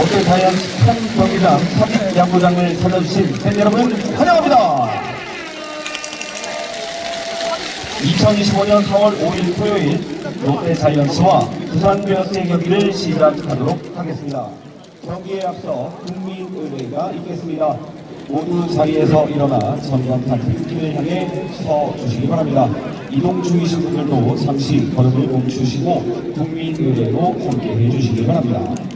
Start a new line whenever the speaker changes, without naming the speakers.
오늘 사연 참경기장 삽입 양구장을 찾아주신 팬 여러분 환영합니다. 2025년 4월 5일 토요일 롯데 자이언츠와 부산 베어스의 경기를 시작하도록 하겠습니다. 경기에 앞서 국민의회가 있겠습니다. 모두 자리에서 일어나 전광판 팀을 향해 서 주시기 바랍니다. 이동 중이신 분들도 잠시 걸음을 멈추시고 국민의회로 함께 해주시기 바랍니다.